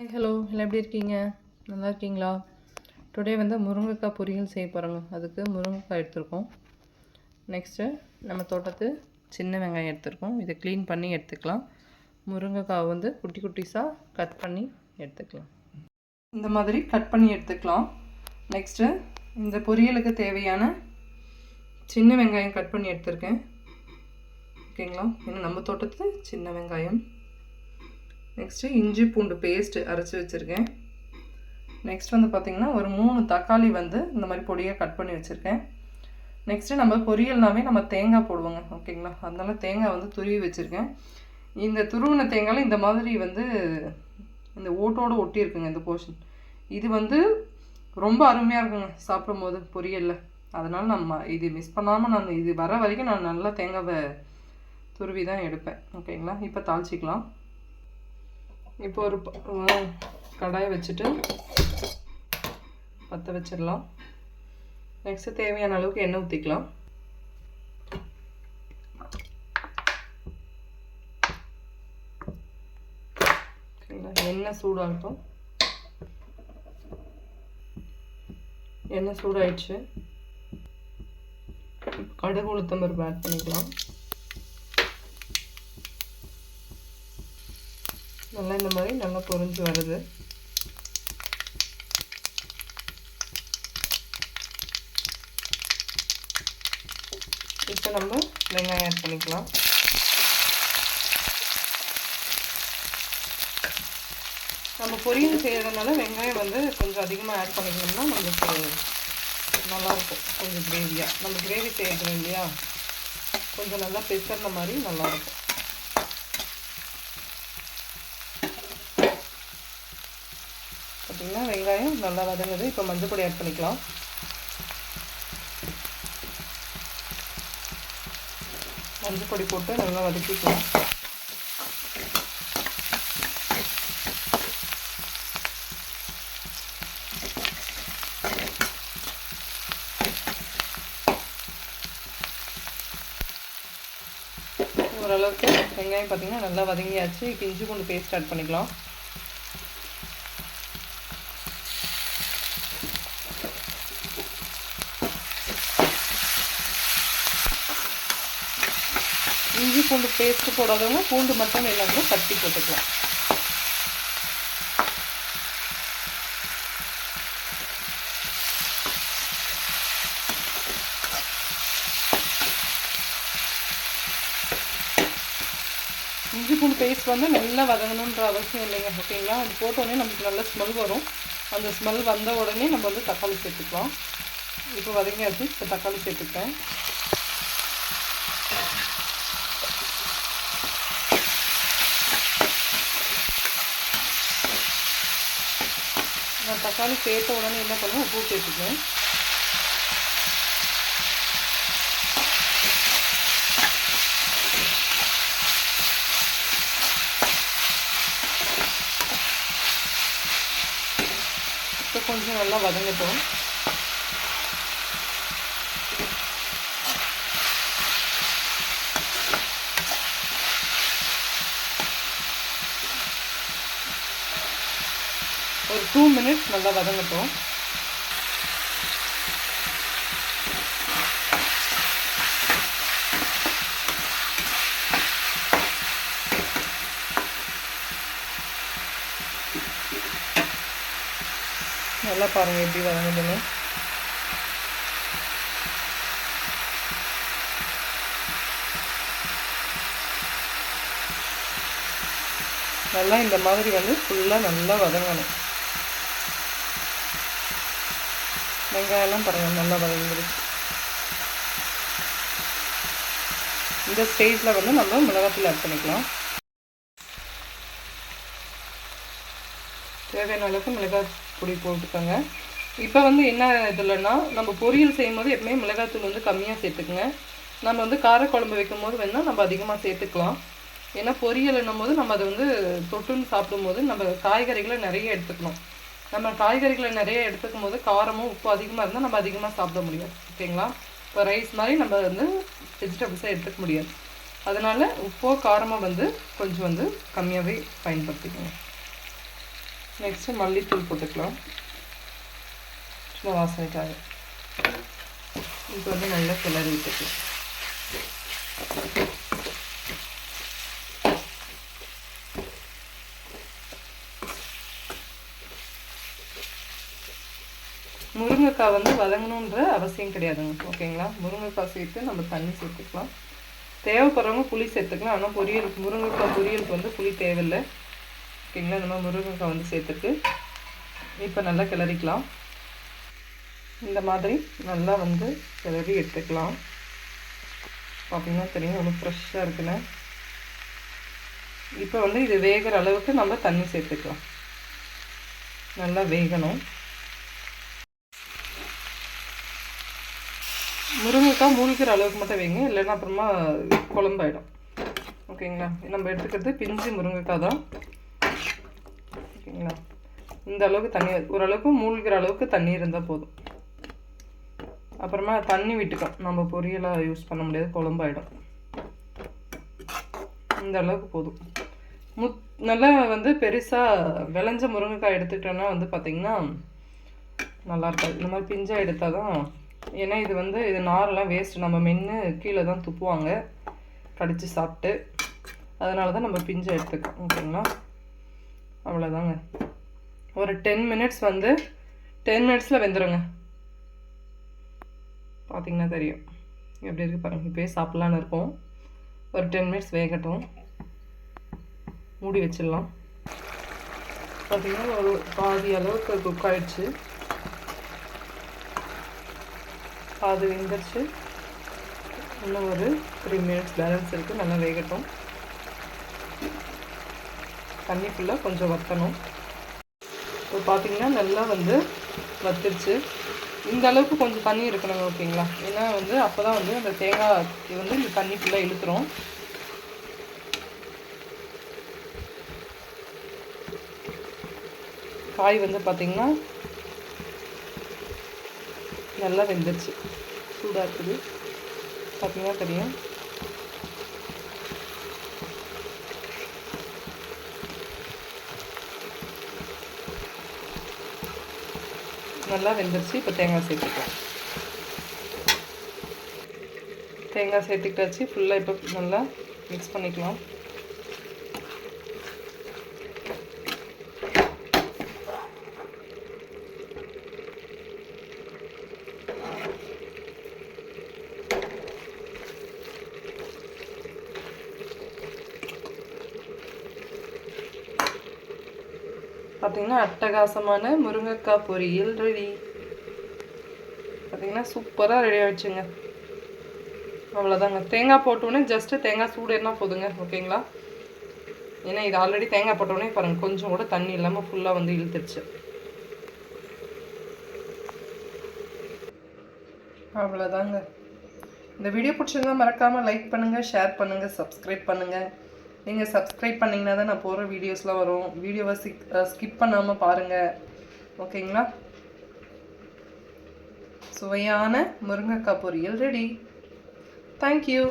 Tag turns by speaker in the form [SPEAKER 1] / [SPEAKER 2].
[SPEAKER 1] hi hello எல்லாம் எப்படி இருக்கீங்க நல்லா இருக்கீங்களா டுடே வந்து முருங்கைக்காய் பொரியல் செய்ய போகிறோங்க அதுக்கு முருங்கைக்காய் எடுத்துருக்கோம் நெக்ஸ்ட்டு நம்ம தோட்டத்து சின்ன வெங்காயம் எடுத்துருக்கோம் இதை க்ளீன் பண்ணி எடுத்துக்கலாம் முருங்கைக்காய் வந்து குட்டி குட்டிஸாக கட் பண்ணி எடுத்துக்கலாம் இந்த மாதிரி கட் பண்ணி எடுத்துக்கலாம் நெக்ஸ்ட்டு இந்த பொரியலுக்கு தேவையான சின்ன வெங்காயம் கட் பண்ணி எடுத்திருக்கேன் ஓகேங்களா ஏன்னா நம்ம தோட்டத்து சின்ன வெங்காயம் நெக்ஸ்ட்டு இஞ்சி பூண்டு பேஸ்ட்டு அரைச்சி வச்சுருக்கேன் நெக்ஸ்ட் வந்து பார்த்திங்கன்னா ஒரு மூணு தக்காளி வந்து இந்த மாதிரி பொடியாக கட் பண்ணி வச்சுருக்கேன் நெக்ஸ்ட்டு நம்ம பொரியல்னாவே நம்ம தேங்காய் போடுவோங்க ஓகேங்களா அதனால தேங்காய் வந்து துருவி வச்சுருக்கேன் இந்த துருவின தேங்காயில் இந்த மாதிரி வந்து இந்த ஓட்டோடு ஒட்டி இருக்குங்க இந்த போர்ஷன் இது வந்து ரொம்ப அருமையாக இருக்குங்க சாப்பிடும் போது பொரியலில் அதனால் நம்ம இது மிஸ் பண்ணாமல் நான் இது வர வரைக்கும் நான் நல்லா தேங்காவை துருவி தான் எடுப்பேன் ஓகேங்களா இப்போ தாளிச்சிக்கலாம் இப்போ ஒரு கடாயை வச்சுட்டு பற்ற வச்சிடலாம் நெக்ஸ்ட்டு தேவையான அளவுக்கு எண்ணெய் ஊற்றிக்கலாம் எண்ணெய் சூடாகட்டும் எண்ணெய் சூடாயிடுச்சு கடுகு உளுத்தம்பருப்பு ஆட் பண்ணிக்கலாம் நல்லா இந்த மாதிரி நல்லா பொறிஞ்சு வருது இப்போ நம்ம வெங்காயம் ஆட் பண்ணிக்கலாம் நம்ம பொரியல் செய்கிறதுனால வெங்காயம் வந்து கொஞ்சம் அதிகமாக ஆட் பண்ணிக்கணும்னா நம்மளுக்கு நல்லாயிருக்கும் கொஞ்சம் கிரேவியாக நம்ம கிரேவி செய்யறோம் இல்லையா கொஞ்சம் நல்லா பெசர்ன மாதிரி நல்லாயிருக்கும் பார்த்திங்கன்னா வெங்காயம் நல்லா வதங்குது இப்போ மஞ்சள் பொடி ஆட் பண்ணிக்கலாம் மஞ்சள் பொடி போட்டு நல்லா வதக்கிக்கலாம் ஓரளவுக்கு வெங்காயம் பார்த்திங்கன்னா நல்லா வதங்கியாச்சு இப்போ இஞ்சி பூண்டு பேஸ்ட் ஆட் பண்ணிக்கலாம் இஞ்சி பூண்டு பேஸ்ட்டு போடாதவங்க பூண்டு மட்டும் எல்லாம் கூட தட்டி போட்டுக்கலாம் இஞ்சி பூண்டு பேஸ்ட் வந்து நல்லா வதங்கணுன்ற அவசியம் இல்லைங்க ஓகேங்களா அது போட்டோடனே நமக்கு நல்ல ஸ்மெல் வரும் அந்த ஸ்மெல் வந்த உடனே நம்ம வந்து தக்காளி சேர்த்துக்கலாம் இப்போ வதங்கியாச்சு இப்போ தக்காளி சேர்த்துப்பேன் நான் தக்காளி சேர்த்த உடனே என்ன பண்ணுவோம் உப்பு சேர்த்துக்கேன் இப்போ கொஞ்சம் நல்லா வதங்கட்டும் ஒரு டூ மினிட்ஸ் நல்லா வதங்கட்டும் நல்லா பாருங்கள் எப்படி வதங்குதுன்னு நல்லா இந்த மாதிரி வந்து ஃபுல்லாக நல்லா வதங்கணும் வெங்காயம்லாம் பாருங்கள் நல்லா வதங்கிடுச்சு இந்த ஸ்டேஜில் வந்து நம்ம மிளகாத்தூள் ஆட் பண்ணிக்கலாம் தேவையான அளவுக்கு மிளகாய் பொடி போட்டுக்கோங்க இப்போ வந்து என்ன இதுலன்னா நம்ம பொரியல் செய்யும் போது எப்பவுமே மிளகாத்தூள் வந்து கம்மியாக சேர்த்துக்கோங்க நம்ம வந்து காரக்குழம்பு வைக்கும் போது வேணால் நம்ம அதிகமாக சேர்த்துக்கலாம் ஏன்னா பொரியல் என்னும் போது நம்ம அதை வந்து தொட்டுன்னு சாப்பிடும்போது நம்ம காய்கறிகளை நிறைய எடுத்துக்கணும் நம்ம காய்கறிகளை நிறைய எடுத்துக்கும் போது காரமும் உப்பு அதிகமாக இருந்தால் நம்ம அதிகமாக சாப்பிட முடியாது ஓகேங்களா இப்போ ரைஸ் மாதிரி நம்ம வந்து வெஜிடபிள்ஸை எடுத்துக்க முடியாது அதனால் உப்போ காரமோ வந்து கொஞ்சம் வந்து கம்மியாகவே பயன்படுத்திக்கணும் நெக்ஸ்ட்டு மல்லித்தூள் போட்டுக்கலாம் சும்மா வாசனைக்காக இது வந்து நல்லா கிளறி விட்டுக்கலாம் முருங்கைக்காய் வந்து வதங்கணுன்ற அவசியம் கிடையாதுங்க ஓகேங்களா முருங்கைக்காய் சேர்த்து நம்ம தண்ணி சேர்த்துக்கலாம் தேவைப்படுறவங்க புளி சேர்த்துக்கலாம் ஆனால் பொரியல் முருங்கைக்காய் பொரியலுக்கு வந்து புளி தேவையில்லை ஓகேங்களா நம்ம முருங்கைக்காய் வந்து சேர்த்துட்டு இப்போ நல்லா கிளறிக்கலாம் இந்த மாதிரி நல்லா வந்து கிளறி எடுத்துக்கலாம் பார்த்தீங்கன்னா தெரியும் ரொம்ப ஃப்ரெஷ்ஷாக இருக்குன்னு இப்போ வந்து இது வேகிற அளவுக்கு நம்ம தண்ணி சேர்த்துக்கலாம் நல்லா வேகணும் முருங்கைக்காய் மூழ்கிற அளவுக்கு மட்டும் வைங்க இல்லைன்னா அப்புறமா குழம்பாயிடும் ஓகேங்களா நம்ம எடுத்துக்கிறது பிஞ்சு முருங்கைக்காய் தான் ஓகேங்களா இந்த அளவுக்கு தண்ணி ஓரளவுக்கு மூழ்கிற அளவுக்கு தண்ணி இருந்தால் போதும் அப்புறமா தண்ணி விட்டுக்கோ நம்ம பொரியலாக யூஸ் பண்ண முடியாது குழம்பாயிடும் இந்த அளவுக்கு போதும் முத் நல்லா வந்து பெருசாக விளைஞ்ச முருங்கைக்காய் எடுத்துக்கிட்டோன்னா வந்து பார்த்திங்கன்னா நல்லா இருக்காது இந்த மாதிரி பிஞ்சாக எடுத்தால் தான் ஏன்னா இது வந்து இது நாரெல்லாம் வேஸ்ட்டு நம்ம மென்று கீழே தான் துப்புவாங்க கடித்து சாப்பிட்டு அதனால தான் நம்ம பிஞ்சை எடுத்துக்கோம் ஓகேங்களா அவ்வளோதாங்க ஒரு டென் மினிட்ஸ் வந்து டென் மினிட்ஸில் வெந்துடுங்க பார்த்திங்கன்னா தெரியும் எப்படி இருக்குது பாருங்கள் இப்போயே சாப்பிட்லான்னு இருக்கோம் ஒரு டென் மினிட்ஸ் வேகட்டும் மூடி வச்சிடலாம் பார்த்திங்கன்னா ஒரு பாதி அளவுக்கு குக் ஆகிடுச்சு அது வெந்துருச்சு இன்னும் ஒரு த்ரீ மினிட்ஸ் பேலன்ஸ் இருக்குது நல்லா வேகட்டும் தண்ணி ஃபுல்லாக கொஞ்சம் வற்றணும் இப்போ பார்த்தீங்கன்னா நல்லா வந்து வத்துருச்சு இந்த அளவுக்கு கொஞ்சம் தண்ணி இருக்கணுங்க ஓகேங்களா ஏன்னா வந்து அப்போ தான் வந்து அந்த தேங்காய் வந்து இந்த தண்ணி ஃபுல்லாக இழுத்துரும் காய் வந்து பார்த்திங்கன்னா நல்லா வெந்துருச்சு சூடாக இருக்குது பார்த்தீங்கன்னா தெரியும் நல்லா வெந்துருச்சு இப்போ தேங்காய் சேர்த்துக்கலாம் தேங்காய் சேர்த்துக்கிட்டாச்சு ஃபுல்லாக இப்போ நல்லா மிக்ஸ் பண்ணிக்கலாம் பார்த்திங்கன்னா அட்டகாசமான முருங்கைக்காய் பொரியல் ரெடி பார்த்திங்கன்னா சூப்பராக ரெடி ஆகிடுச்சுங்க அவ்வளோதாங்க தேங்காய் போட்டோன்னே ஜஸ்ட்டு தேங்காய் சூடு என்ன போதுங்க ஓகேங்களா ஏன்னா இது ஆல்ரெடி தேங்காய் போட்டோடனே பாருங்கள் கொஞ்சம் கூட தண்ணி இல்லாமல் ஃபுல்லாக வந்து இழுத்துருச்சு அவ்வளோதாங்க இந்த வீடியோ பிடிச்சிருந்தா மறக்காமல் லைக் பண்ணுங்கள் ஷேர் பண்ணுங்கள் சப்ஸ்கிரைப் பண்ணுங்கள் நீங்கள் சப்ஸ்கிரைப் பண்ணிங்கன்னா தான் நான் போகிற வீடியோஸ்லாம் வரும் வீடியோவை சிக் ஸ்கிப் பண்ணாமல் பாருங்கள் ஓகேங்களா சுவையான முருங்கைக்காய் பொரியல் ரெடி தேங்க்யூ